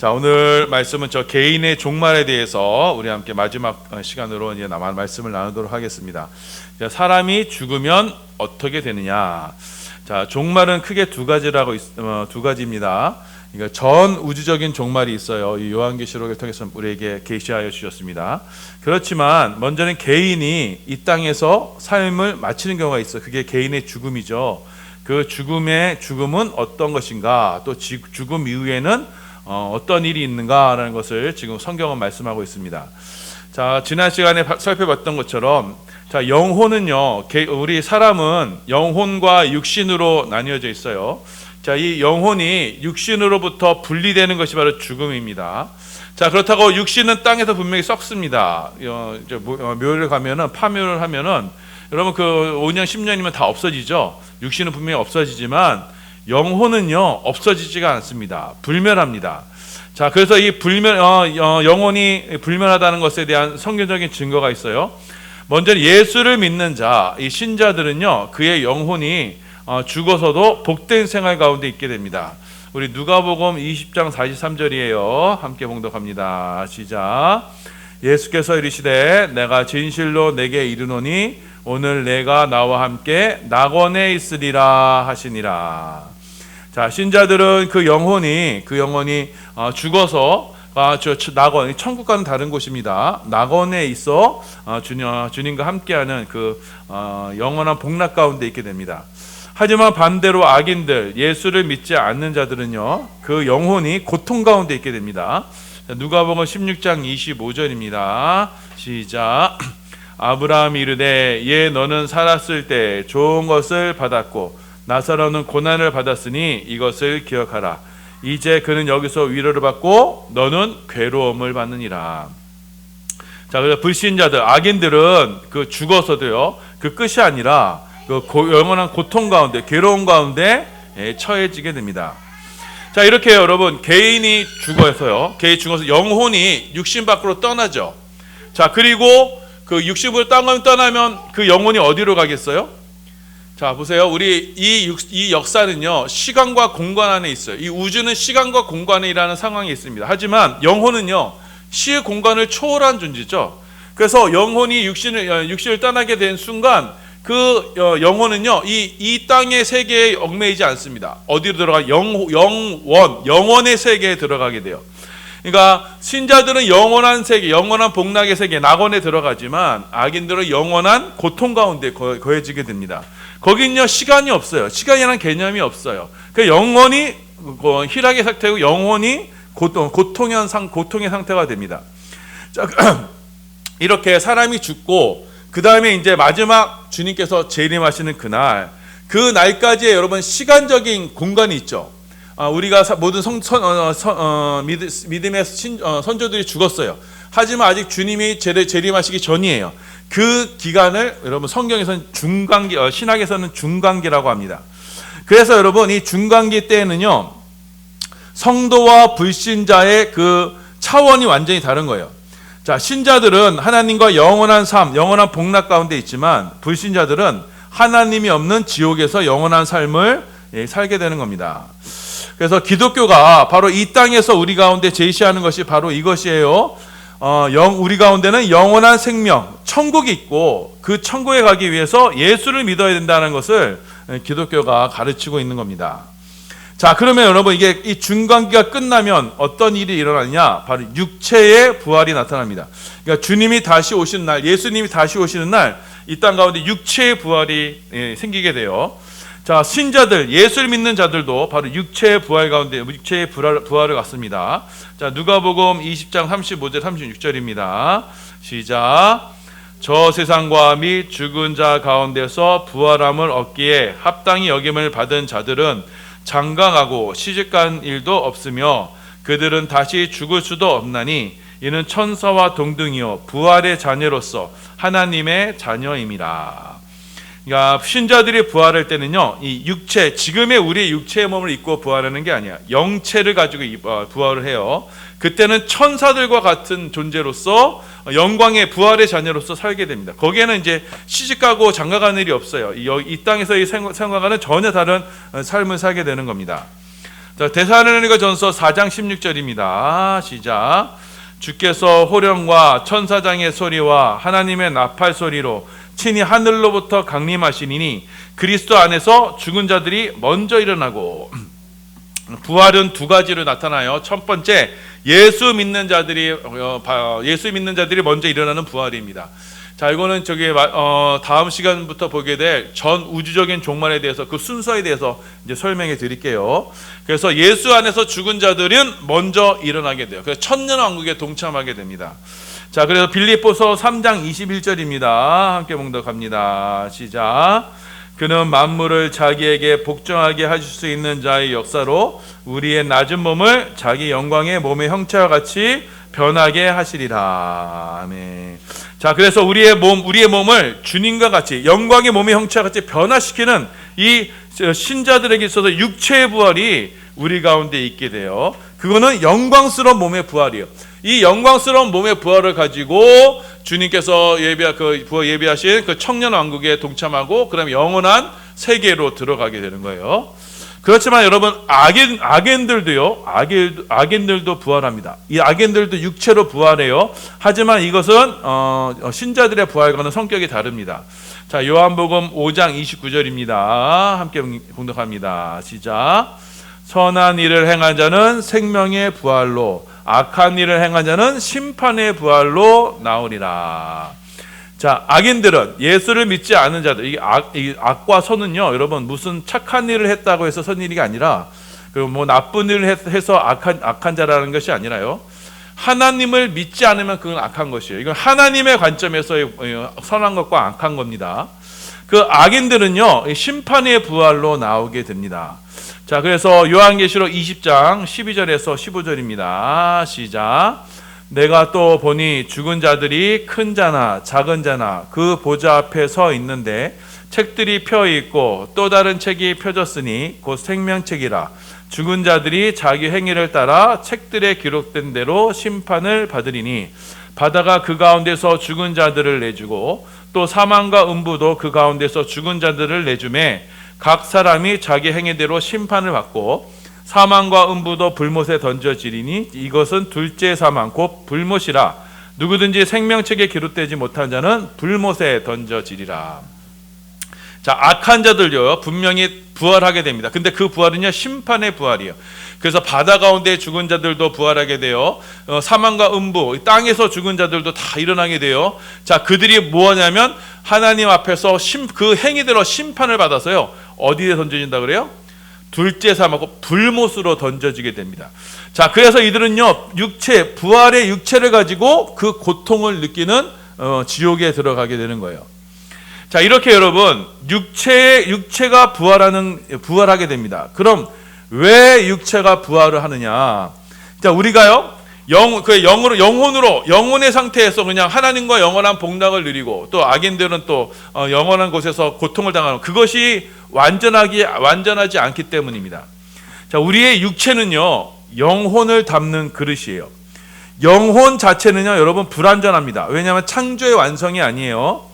자 오늘 말씀은 저 개인의 종말에 대해서 우리 함께 마지막 어, 시간으로 이제 나만 말씀을 나누도록 하겠습니다. 자, 사람이 죽으면 어떻게 되느냐? 자 종말은 크게 두 가지라고 있, 어, 두 가지입니다. 그러니까 전 우주적인 종말이 있어요. 이 요한계시록을 통해서 우리에게 계시하여 주셨습니다. 그렇지만 먼저는 개인이 이 땅에서 삶을 마치는 경우가 있어. 요 그게 개인의 죽음이죠. 그 죽음의 죽음은 어떤 것인가? 또 지- 죽음 이후에는 어, 어떤 일이 있는가라는 것을 지금 성경은 말씀하고 있습니다. 자 지난 시간에 바- 살펴봤던 것처럼 자 영혼은요 개- 우리 사람은 영혼과 육신으로 나뉘어져 있어요. 자 이 영혼이 육신으로부터 분리되는 것이 바로 죽음입니다. 자 그렇다고 육신은 땅에서 분명히 썩습니다. 어, 모- 어, 묘를 가면은 파묘를 하면은 여러분 그 5년 10년이면 다 없어지죠. 육신은 분명히 없어지지만 영혼은요 없어지지가 않습니다. 불멸합니다. 자 그래서 이 불멸 어, 어, 영혼이 불멸하다는 것에 대한 성경적인 증거가 있어요. 먼저 예수를 믿는 자, 이 신자들은요 그의 영혼이 어, 죽어서도 복된 생활 가운데 있게 됩니다. 우리 누가복음 20장 43절이에요. 함께 봉독합니다. 시작. 예수께서 이르시되 내가 진실로 내게 이르노니 오늘 내가 나와 함께 낙원에 있으리라 하시니라. 자 신자들은 그 영혼이 그 영혼이 어, 죽어서 아, 저 저- 낙원 천국과는 다른 곳입니다. 낙원에 있어 어, 주님 주님과 함께하는 그 어, 영원한 복락 가운데 있게 됩니다. 하지만 반대로 악인들 예수를 믿지 않는 자들은요 그 영혼이 고통 가운데 있게 됩니다. 자, 누가복음 16장 25절입니다. 시작. 아브라함이 이르되 예 너는 살았을 때 좋은 것을 받았고 나사로는 고난을 받았으니 이것을 기억하라. 이제 그는 여기서 위로를 받고 너는 괴로움을 받느니라. 자, 그래서 불신자들, 악인들은 그 죽어서도요, 그 끝이 아니라 그 고- 영원한 고통 가운데, 괴로움 가운데 예, 처해지게 됩니다. 자, 이렇게 여러분, 개인이 죽어서요, 개인이 죽어서 영혼이 육신 밖으로 떠나죠. 자, 그리고 그 육신으로 땅을 떠나면 그 영혼이 어디로 가겠어요? 자, 보세요. 우리 이, 육- 이 역사는요, 시간과 공간 안에 있어요. 이 우주는 시간과 공간이라는 상황이 있습니다. 하지만 영혼은요, 시의 공간을 초월한 존재죠. 그래서 영혼이 육신을, 어, 육신을 떠나게 된 순간, 그 어, 영혼은요, 이, 이 땅의 세계에 얽매이지 않습니다. 어디로 들어가? 영, 영원, 영원의 세계에 들어가게 돼요. 그러니까 신자들은 영원한 세계, 영원한 복락의 세계, 낙원에 들어가지만 악인들은 영원한 고통 가운데 거- 거해지게 됩니다. 거긴요 시간이 없어요. 시간이라는 개념이 없어요. 그 영원히 그 희락의 상태고 영원히 고통, 고통의 상, 고통의 상태가 됩니다. 자, 이렇게 사람이 죽고 그 다음에 이제 마지막 주님께서 재림하시는 그날 그 날까지의 여러분 시간적인 공간이 있죠. 아, 우리가 사- 모든 성, 선, 어, 선, 어, 믿, 믿음의 신, 어, 선조들이 죽었어요. 하지만 아직 주님이 재림, 재림하시기 전이에요. 그 기간을 여러분 성경에서는 중간기, 어, 신학에서는 중간기라고 합니다. 그래서 여러분 이 중간기 때에는요 성도와 불신자의 그 차원이 완전히 다른 거예요. 자, 신자들은 하나님과 영원한 삶, 영원한 복락 가운데 있지만 불신자들은 하나님이 없는 지옥에서 영원한 삶을 예, 살게 되는 겁니다. 그래서 기독교가 바로 이 땅에서 우리 가운데 제시하는 것이 바로 이것이에요. 어, 영, 우리 가운데는 영원한 생명, 천국이 있고 그 천국에 가기 위해서 예수를 믿어야 된다는 것을 예, 기독교가 가르치고 있는 겁니다. 자, 그러면 여러분 이게 이 중간기가 끝나면 어떤 일이 일어나냐? 바로 육체의 부활이 나타납니다. 그러니까 주님이 다시 오시는 날, 예수님이 다시 오시는 날, 이 땅 가운데 육체의 부활이 예, 생기게 돼요. 자, 신자들, 예수를 믿는 자들도 바로 육체의 부활 가운데 육체의 부활, 부활을 갖습니다. 자, 누가복음 20장 35절 36절입니다. 시작. 저 세상과 및 죽은 자 가운데서 부활함을 얻기에 합당히 여김을 받은 자들은 장강하고 시집간 일도 없으며 그들은 다시 죽을 수도 없나니 이는 천사와 동등이요 부활의 자녀로서 하나님의 자녀임이라. 그러니까 신자들이 부활할 때는요, 이 육체 지금의 우리의 육체의 몸을 입고 부활하는 게 아니야. 영체를 가지고 이- 어, 부활을 해요. 그때는 천사들과 같은 존재로서 영광의 부활의 자녀로서 살게 됩니다. 거기에는 이제 시집가고 장가가는 일이 없어요. 이, 여- 이 땅에서의 생- 생활과는 전혀 다른 어, 삶을 살게 되는 겁니다. 자, 데살로니가 전서 4장 16절입니다. 시작. 주께서 호령과 천사장의 소리와 하나님의 나팔 소리로 친히 하늘로부터 강림하시니니 그리스도 안에서 죽은 자들이 먼저 일어나고 부활은 두 가지로 나타나요. 첫 번째 예수 믿는 자들이 어, 바- 예수 믿는 자들이 먼저 일어나는 부활입니다. 자, 이거는 저기 어, 다음 시간부터 보게 될 전 우주적인 종말에 대해서 그 순서에 대해서 이제 설명해 드릴게요. 그래서 예수 안에서 죽은 자들은 먼저 일어나게 돼요. 그래서 천년 왕국에 동참하게 됩니다. 자, 그래서 빌립보서 3장 21절입니다. 함께 봉독합니다. 시작. 그는 만물을 자기에게 복종하게 하실 수 있는 자의 역사로 우리의 낮은 몸을 자기 영광의 몸의 형체와 같이 변하게 하시리라. 아멘. 자, 그래서 우리의 몸, 우리의 몸을 주님과 같이 영광의 몸의 형체와 같이 변화시키는 이 신자들에게 있어서 육체의 부활이 우리 가운데 있게 돼요. 그거는 영광스러운 몸의 부활이에요. 이 영광스러운 몸의 부활을 가지고 주님께서 예비 그 부활 예비하신 그 청년 왕국에 동참하고 그다음에 영원한 세계로 들어가게 되는 거예요. 그렇지만 여러분 악인 악인들도요. 악인 악인들도 부활합니다. 이 악인들도 육체로 부활해요. 하지만 이것은 어, 신자들의 부활과는 성격이 다릅니다. 자, 요한복음 5장 29절입니다. 함께 공독합니다. 시작. 선한 일을 행한 자는 생명의 부활로 악한 일을 행한 자는 심판의 부활로 나오리라. 자, 악인들은 예수를 믿지 않은 자들, 이, 악, 이 악과 선은요, 여러분 무슨 착한 일을 했다고 해서 선 일이 아니라, 그리고 뭐 나쁜 일을 했- 해서 악한 악한 자라는 것이 아니라요. 하나님을 믿지 않으면 그건 악한 것이에요. 이건 하나님의 관점에서의 어, 선한 것과 악한 겁니다. 그 악인들은요, 이 심판의 부활로 나오게 됩니다. 자, 그래서 요한계시록 20장 12절에서 15절입니다. 시작. 내가 또 보니 죽은 자들이 큰 자나 작은 자나 그 보좌 앞에 서 있는데 책들이 펴 있고 또 다른 책이 펴졌으니 곧 생명책이라 죽은 자들이 자기 행위를 따라 책들에 기록된 대로 심판을 받으리니 바다가 그 가운데서 죽은 자들을 내주고 또 사망과 음부도 그 가운데서 죽은 자들을 내주매 각 사람이 자기 행위대로 심판을 받고 사망과 음부도 불못에 던져지리니 이것은 둘째 사망 곧 불못이라 누구든지 생명책에 기록되지 못한 자는 불못에 던져지리라. 자, 악한 자들요, 분명히 부활하게 됩니다. 근데 그 부활은요, 심판의 부활이에요. 그래서 바다 가운데 죽은 자들도 부활하게 돼요. 어, 사망과 음부, 이 땅에서 죽은 자들도 다 일어나게 돼요. 자, 그들이 뭐하냐면 하나님 앞에서 심, 그 행위대로 심판을 받아서요, 어디에 던져진다 그래요? 둘째 사망고 불못으로 던져지게 됩니다. 자, 그래서 이들은요, 육체, 부활의 육체를 가지고 그 고통을 느끼는 어, 지옥에 들어가게 되는 거예요. 자, 이렇게 여러분, 육체, 육체가 부활하는, 부활하게 됩니다. 그럼 왜 육체가 부활을 하느냐? 자, 우리가요, 영, 그 영으로, 영혼으로, 영혼의 상태에서 그냥 하나님과 영원한 복락을 누리고 또 악인들은 또 어, 영원한 곳에서 고통을 당하는 그것이 완전하기, 완전하지 않기 때문입니다. 자, 우리의 육체는요, 영혼을 담는 그릇이에요. 영혼 자체는요, 여러분 불완전합니다. 왜냐하면 창조의 완성이 아니에요.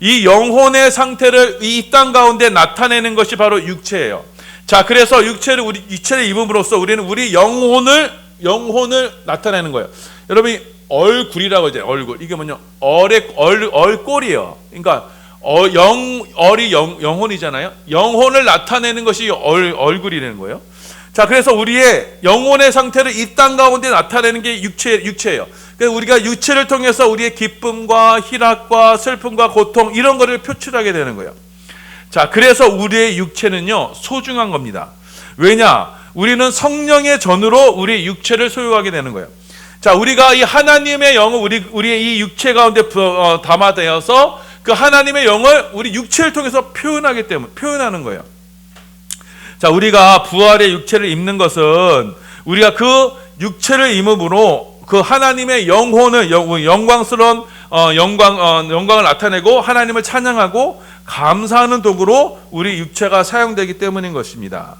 이 영혼의 상태를 이 땅 가운데 나타내는 것이 바로 육체예요. 자, 그래서 육체를 우리 육체를 입음으로써 우리는 우리 영혼을 영혼을 나타내는 거예요. 여러분이 얼굴이라고 이제 얼굴 이게 뭐냐 얼의 얼 얼꼴이에요. 그러니까 어, 영 얼이 영, 영혼이잖아요. 영혼을 나타내는 것이 얼 얼굴이라는 거예요. 자, 그래서 우리의 영혼의 상태를 이 땅 가운데 나타내는 게 육체 육체예요. 그래서 우리가 육체를 통해서 우리의 기쁨과 희락과 슬픔과 고통 이런 거를 표출하게 되는 거예요. 자, 그래서 우리의 육체는요, 소중한 겁니다. 왜냐? 우리는 성령의 전으로 우리 육체를 소유하게 되는 거예요. 자, 우리가 이 하나님의 영을 우리, 우리의 이 육체 가운데 부- 어, 담아되어서 그 하나님의 영을 우리 육체를 통해서 표현하기 때문에, 표현하는 거예요. 자, 우리가 부활의 육체를 입는 것은 우리가 그 육체를 입음으로 그 하나님의 영혼을 영- 영광스러운 어, 영광 어, 영광을 나타내고 하나님을 찬양하고 감사하는 도구로 우리 육체가 사용되기 때문인 것입니다.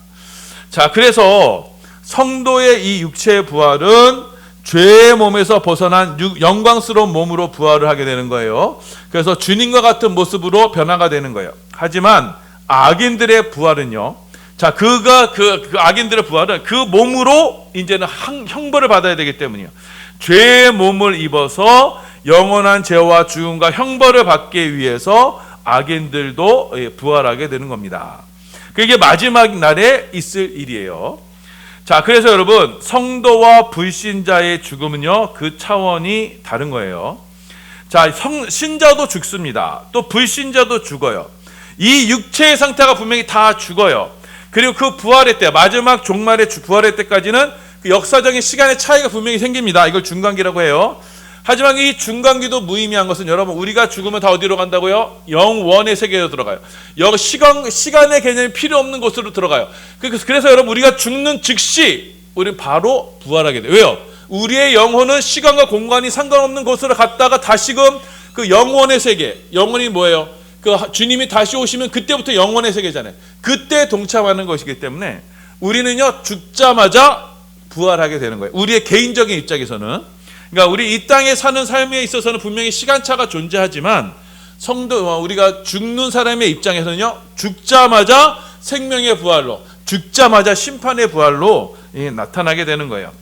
자, 그래서 성도의 이 육체의 부활은 죄의 몸에서 벗어난 육- 영광스러운 몸으로 부활을 하게 되는 거예요. 그래서 주님과 같은 모습으로 변화가 되는 거예요. 하지만 악인들의 부활은요. 자, 그가 그, 그 악인들의 부활은 그 몸으로 이제는 항- 형벌을 받아야 되기 때문이요. 죄의 몸을 입어서 영원한 죄와 죽음과 형벌을 받기 위해서 악인들도 예, 부활하게 되는 겁니다. 그게 마지막 날에 있을 일이에요. 자, 그래서 여러분 성도와 불신자의 죽음은요 그 차원이 다른 거예요. 자, 성, 신자도 죽습니다. 또 불신자도 죽어요. 이 육체의 상태가 분명히 다 죽어요. 그리고 그 부활의 때, 마지막 종말의 주- 부활의 때까지는 그 역사적인 시간의 차이가 분명히 생깁니다. 이걸 중간기라고 해요. 하지만 이 중간기도 무의미한 것은 여러분 우리가 죽으면 다 어디로 간다고요? 영원의 세계로 들어가요. 영 시간 시간의 개념이 필요 없는 곳으로 들어가요. 그래서, 그래서 여러분 우리가 죽는 즉시 우리 바로 부활하게 돼요. 왜요? 우리의 영혼은 시간과 공간이 상관없는 곳으로 갔다가 다시금 그 영원의 세계, 영원이 뭐예요? 그 주님이 다시 오시면 그때부터 영원의 세계잖아요. 그때 동참하는 것이기 때문에 우리는요 죽자마자 부활하게 되는 거예요. 우리의 개인적인 입장에서는 그러니까 우리 이 땅에 사는 삶에 있어서는 분명히 시간차가 존재하지만 성도 어, 우리가 죽는 사람의 입장에서는요 죽자마자 생명의 부활로 죽자마자 심판의 부활로 예, 나타나게 되는 거예요.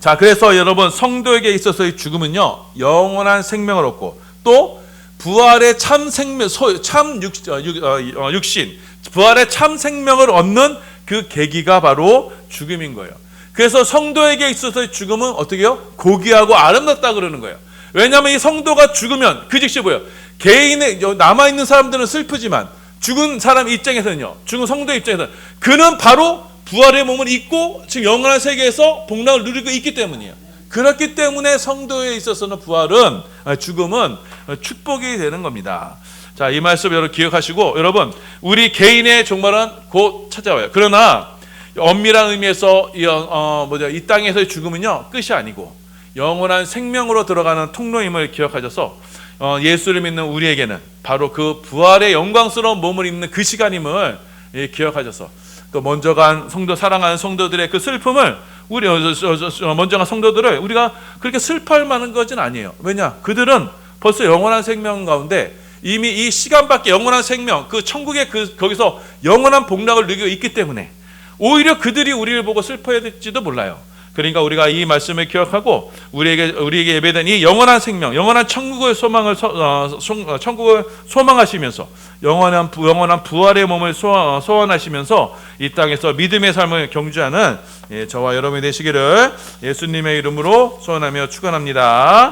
자, 그래서 여러분 성도에게 있어서의 죽음은요 영원한 생명을 얻고 또 부활의 참 생명, 소- 참 육, 어, 육, 어, 어, 육신, 부활의 참 생명을 얻는 그 계기가 바로 죽음인 거예요. 그래서 성도에게 있어서의 죽음은 어떻게요? 고귀하고 아름답다 그러는 거예요. 왜냐하면 이 성도가 죽으면 그 즉시 뭐예요? 개인의 남아 있는 사람들은 슬프지만 죽은 사람 입장에서는요, 죽은 성도 입장에서는 그는 바로 부활의 몸을 입고 지금 영원한 세계에서 복락을 누리고 있기 때문이에요. 그렇기 때문에 성도에 있어서는 부활은 아, 죽음은 축복이 되는 겁니다. 자, 이 말씀 여러분 기억하시고 여러분 우리 개인의 종말은 곧 찾아와요. 그러나 엄밀한 의미에서 이, 어, 뭐죠? 이 땅에서의 죽음은요 끝이 아니고 영원한 생명으로 들어가는 통로임을 기억하셔서 어, 예수를 믿는 우리에게는 바로 그 부활의 영광스러운 몸을 입는 그 시간임을 예, 기억하셔서 또 먼저 간 성도 사랑하는 성도들의 그 슬픔을 우리 어, 먼저 간 성도들을 우리가 그렇게 슬퍼할 만한 것은 아니에요. 왜냐? 그들은 벌써 영원한 생명 가운데 이미 이 시간밖에 영원한 생명 그 천국의 그 거기서 영원한 복락을 누리고 있기 때문에 오히려 그들이 우리를 보고 슬퍼해야 될지도 몰라요. 그러니까 우리가 이 말씀을 기억하고 우리에게 우리에게 예배된 이 영원한 생명, 영원한 천국의 소망을 소, 어, 소- 어, 천국을 소망하시면서 영원한 부, 영원한 부활의 몸을 소원, 소원하시면서 이 땅에서 믿음의 삶을 경주하는 예, 저와 여러분이 되시기를 예수님의 이름으로 소원하며 축원합니다.